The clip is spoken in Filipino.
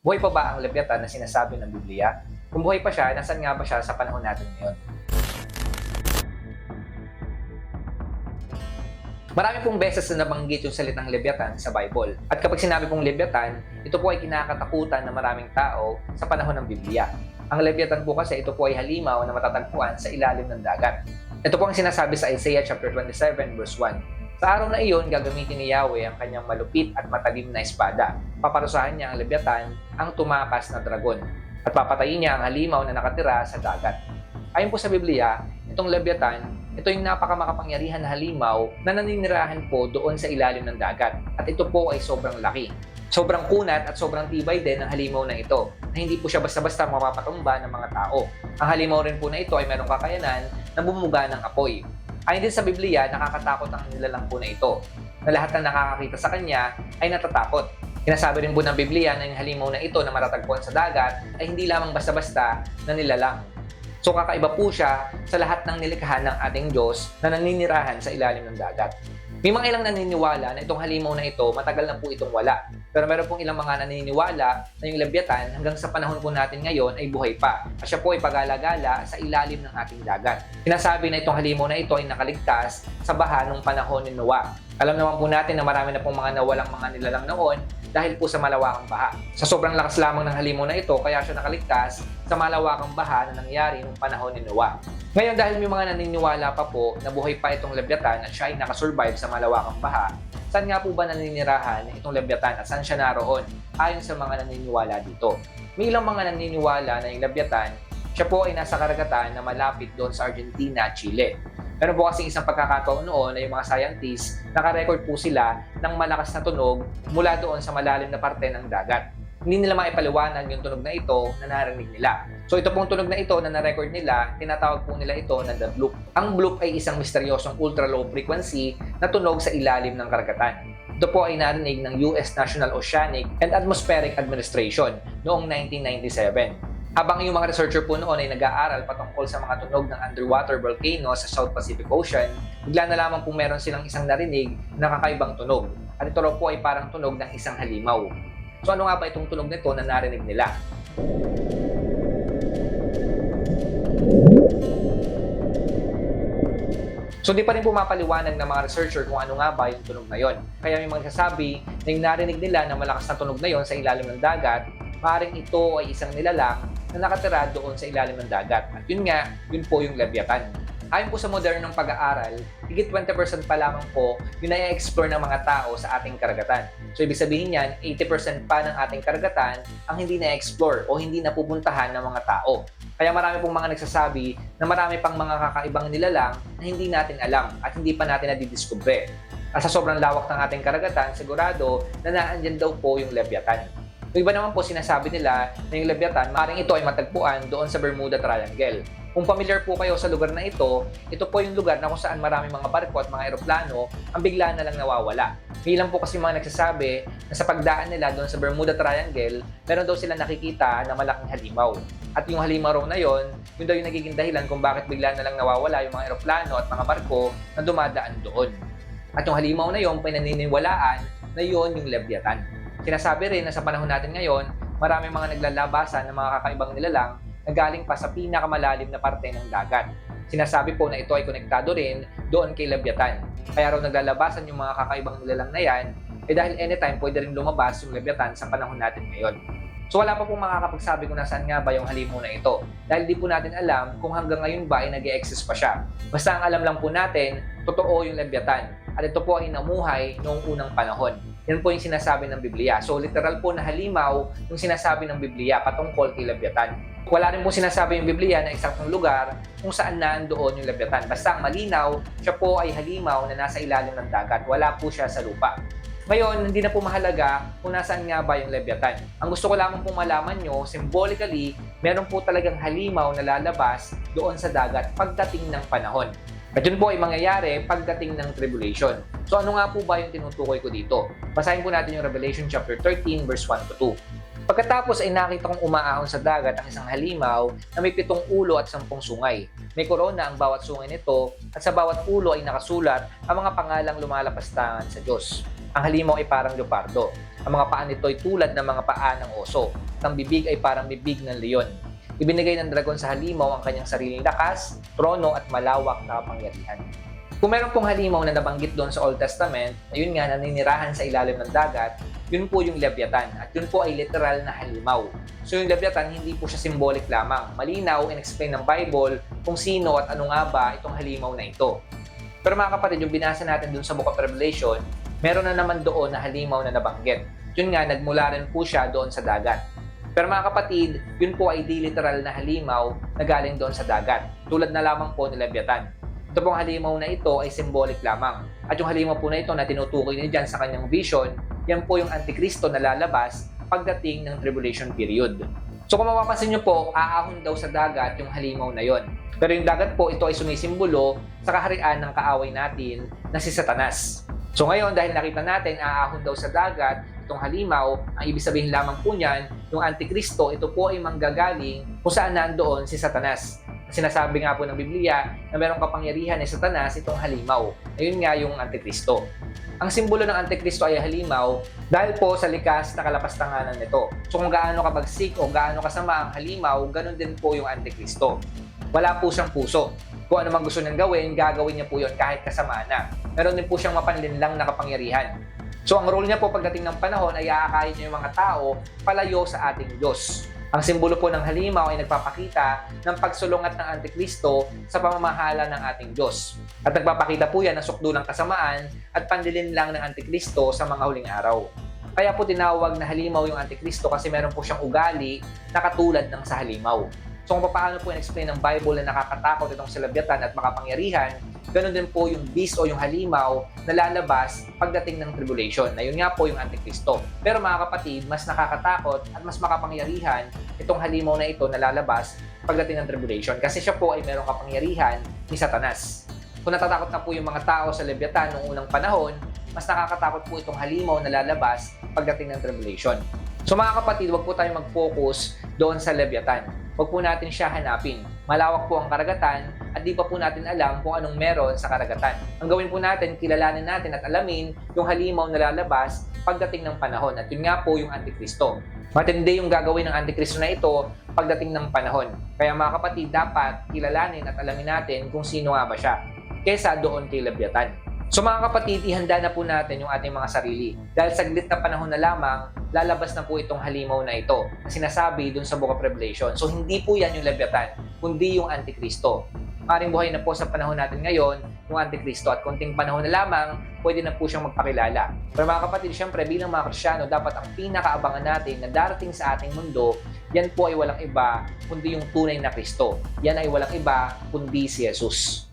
Buhay pa ba ang Leviathan na sinasabi ng Biblia? Kung buhay pa siya, nasan nga ba siya sa panahon natin ngayon? Marami pong beses na nabanggit yung salitang Leviathan sa Bible. At kapag sinabi pong Leviathan, ito po ay kinakatakutan ng maraming tao sa panahon ng Biblia. Ang Leviathan po kasi ito po ay halimaw na matatagpuan sa ilalim ng dagat. Ito po ang sinasabi sa Isaiah chapter 27 verse 1. Sa araw na iyon, gagamitin ni Yahweh ang kanyang malupit at matalim na espada. Paparusahan niya ang Leviathan, ang tumakas na dragon. At papatayin niya ang halimaw na nakatira sa dagat. Ayon po sa Biblia, itong Leviathan, ito yung napakamakapangyarihan na halimaw na naninirahan po doon sa ilalim ng dagat. At ito po ay sobrang laki. Sobrang kunat at sobrang tibay din ng halimaw na ito na hindi po siya basta-basta mapapatumba ng mga tao. Ang halimaw rin po na ito ay mayroong kakayanan na bumuga ng apoy. Ayon din sa Biblia, nakakatakot ang nilalang po na ito na lahat na nakakakita sa kanya ay natatakot. Sinasabi rin po ng Biblia na yung halimaw na ito na matatagpuan sa dagat ay hindi lamang basta-basta na nilalang. So kakaiba po siya sa lahat ng nilikha ng ating Diyos na naninirahan sa ilalim ng dagat. May mga ilang naniniwala na itong halimaw na ito matagal na po itong wala. Pero meron pong ilang mga naniniwala na yung Leviathan hanggang sa panahon po natin ngayon ay buhay pa. At siya po ay pag-alagala sa ilalim ng ating dagat. Sinasabi na itong halimaw na ito ay nakaligtas sa baha nung panahon ni Noah. Alam naman po natin na marami na pong mga nawalang mga nilalang noon dahil po sa malawakang baha. Sa sobrang lakas lamang ng halimaw na ito, kaya siya nakaligtas sa malawakang baha na nangyari nung panahon ni Noah. Ngayon dahil may mga naniniwala pa po na buhay pa itong Leviathan at siya ay nakasurvive sa malawakang baha, saan nga po ba naninirahan itong Leviathan at saan siya naroon ayon sa mga naniniwala dito? May ilang mga naniniwala na yung Leviathan, siya po ay nasa karagatan na malapit doon sa Argentina Chile. Meron po kasing isang pagkakataon noon na yung mga scientists, nakarecord po sila ng malakas na tunog mula doon sa malalim na parte ng dagat. Hindi nila maipaliwanag yung tunog na ito na narinig nila. So ito pong tunog na ito na na-record nila, tinatawag po nila ito na the bloop. Ang bloop ay isang misteryosong ultra low frequency na tunog sa ilalim ng karagatan. Ito po ay narinig ng US National Oceanic and Atmospheric Administration noong 1997. Habang yung mga researcher po noon ay nag-aaral patungkol sa mga tunog ng underwater volcano sa South Pacific Ocean, bigla na lamang po meron silang isang narinig na kakaibang tunog. At ito po ay parang tunog ng isang halimaw. So ano nga ba itong tunog nito na narinig nila? So di pa rin pumapaliwanag ng mga researcher kung ano nga ba yung tunog na yon. Kaya may mga nagsasabi na yung narinig nila na malakas na tunog na yon sa ilalim ng dagat, maaaring ito ay isang nilalang na nakatira doon sa ilalim ng dagat. At yun nga, yun po yung Leviathan. Ayon po sa modernong pag-aaral, higit 20% pa lamang po yung na-explore ng mga tao sa ating karagatan. So ibig sabihin yan, 80% pa ng ating karagatan ang hindi na-explore o hindi napupuntahan ng mga tao. Kaya marami pong mga nagsasabi na marami pang mga kakaibang nilalang na hindi natin alam at hindi pa natin nadidiskubre. At sa sobrang lawak ng ating karagatan, sigurado na naandyan daw po yung Leviathan. Yung iba naman po sinasabi nila na yung Leviathan, maaaring ito ay matagpuan doon sa Bermuda Triangle. Kung familiar po kayo sa lugar na ito, ito po yung lugar na kung saan maraming mga barko at mga eroplano ang bigla na lang nawawala. Bilang po kasi mga nagsasabi na sa pagdaan nila doon sa Bermuda Triangle, meron daw sila nakikita na malaking halimaw. At yung halimaw raw na yon, yun daw yung nagiging dahilan kung bakit bigla na lang nawawala yung mga eroplano at mga barko na dumadaan doon. At yung halimaw na yon, pinaniniwalaan na yon yung Leviathan. Sinasabi rin na sa panahon natin ngayon, marami mga naglalabasan ng mga kakaibang nilalang na galing pa sa pinakamalalim na parte ng dagat. Sinasabi po na ito ay konektado rin doon kay Leviathan. Kaya raw naglalabasan yung mga kakaibang nilalang na yan, eh dahil anytime pwede rin lumabas yung Leviathan sa panahon natin ngayon. So wala pa pong makakapagsabi kung nasaan nga ba yung halimaw na ito. Dahil di po natin alam kung hanggang ngayon ba ay nag exist pa siya. Basta ang alam lang po natin, totoo yung Leviathan. At ito po ay namuhay noong unang panahon. Yan po yung sinasabi ng Biblia. So literal po na halimaw yung sinasabi ng Biblia patungkol kay Leviathan. Wala rin po sinasabi yung Biblia na eksaktong lugar kung saan naandoon yung Leviathan. Basta malinaw, siya po ay halimaw na nasa ilalim ng dagat. Wala po siya sa lupa. Ngayon, hindi na po mahalaga kung nasaan nga ba yung Leviathan. Ang gusto ko lamang pong malaman nyo, symbolically, meron po talagang halimaw na lalabas doon sa dagat pagdating ng panahon. At yun po ay mangyayari pagdating ng tribulation. So ano nga po ba yung tinutukoy ko dito? Basahin po natin yung Revelation chapter 13 verse 1 to 2. Pagkatapos ay nakita kong umaahon sa dagat ang isang halimaw na may pitong ulo at sampung sungay. May korona ang bawat sungay nito at sa bawat ulo ay nakasulat ang mga pangalang lumalapastangan sa Diyos. Ang halimaw ay parang leopardo. Ang mga paa nito ay tulad ng mga paa ng oso. Ang bibig ay parang bibig ng leon. Ibinigay ng dragon sa halimaw ang kanyang sariling lakas, trono at malawak na kapangyarihan. Kung meron pong halimaw na nabanggit doon sa Old Testament, ayun nga, naninirahan sa ilalim ng dagat, yun po yung Leviathan. At yun po ay literal na halimaw. So yung Leviathan, hindi po siya symbolic lamang. Malinaw and explain ng Bible kung sino at ano nga ba itong halimaw na ito. Pero mga kapatid, yung binasa natin dun sa Book of Revelation, meron na naman doon na halimaw na nabanggit. Yun nga, nagmula rin po siya doon sa dagat. Pero mga kapatid, yun po ay literal na halimaw na galing doon sa dagat. Tulad na lamang po ni Leviathan. Ito pong halimaw na ito ay symbolic lamang. At yung halimaw po na ito na tinutukoy niya dyan sa kanyang vision, yan po yung Antikristo na lalabas pagdating ng tribulation period. So kung mapapansin nyo po, aahon daw sa dagat yung halimaw na yon. Pero yung dagat po, ito ay sumisimbolo sa kaharian ng kaaway natin na si Satanas. So ngayon, dahil nakita natin, aahon daw sa dagat itong halimaw, ang ibig sabihin lamang po niyan, yung Antikristo, ito po ay manggagaling kung saan nandoon si Satanas. Sinasabi nga po ng Biblia na merong kapangyarihan ni Satanas itong halimaw. Ayun nga yung Antikristo. Ang simbolo ng Antikristo ay halimaw dahil po sa likas na kalapastanganan nito. So kung gaano kabagsik o gaano kasama ang halimaw, ganun din po yung Antikristo. Wala po siyang puso. Kung ano man gusto niyang gawin, gagawin niya po yun kahit kasama na. Meron din po siyang mapanlinlang na kapangyarihan. So ang role niya po pagdating ng panahon ay aakayin niya yung mga tao palayo sa ating Diyos. Ang simbolo po ng halimaw ay nagpapakita ng pagsulungat ng Antikristo sa pamamahala ng ating Diyos. At nagpapakita po yan ng sukdo ng kasamaan at pandilin lang ng Antikristo sa mga huling araw. Kaya po tinawag na halimaw yung Antikristo kasi meron po siyang ugali na katulad ng sa halimaw. So kung paano po in-explain ng Bible na nakakatakot itong si Leviathan at makapangyarihan, ganun din po yung beast o yung halimaw na lalabas pagdating ng tribulation. Na yun nga po yung Antikristo. Pero mga kapatid, mas nakakatakot at mas makapangyarihan itong halimaw na ito na lalabas pagdating ng tribulation. Kasi siya po ay merong kapangyarihan ni Satanas. Kung natatakot na po yung mga tao sa Leviathan noong unang panahon, mas nakakatakot po itong halimaw na lalabas pagdating ng tribulation. So mga kapatid, wag po tayo mag-focus doon sa Leviathan. Wag po natin siya hanapin. Malawak po ang karagatan at di pa po natin alam kung anong meron sa karagatan. Ang gawin po natin, kilalanin natin at alamin yung halimaw na lalabas pagdating ng panahon. At yun nga po yung Antikristo. Matindi yung gagawin ng Antikristo na ito pagdating ng panahon. Kaya mga kapatid, dapat kilalanin at alamin natin kung sino nga ba siya kesa doon kay Leviathan. So mga kapatid, ihanda na po natin yung ating mga sarili. Dahil saglit na panahon na lamang, lalabas na po itong halimaw na ito na sinasabi dun sa Book of Revelation. So hindi po yan yung Leviathan, kundi yung Antikristo. Maring buhay na po sa panahon natin ngayon yung Antikristo at konting panahon na lamang, pwede na po siyang magpakilala. Pero mga kapatid, syempre bilang mga Krisyano, dapat ang pinakaabangan natin na darating sa ating mundo, yan po ay walang iba kundi yung tunay na Kristo. Yan ay walang iba kundi si Jesus.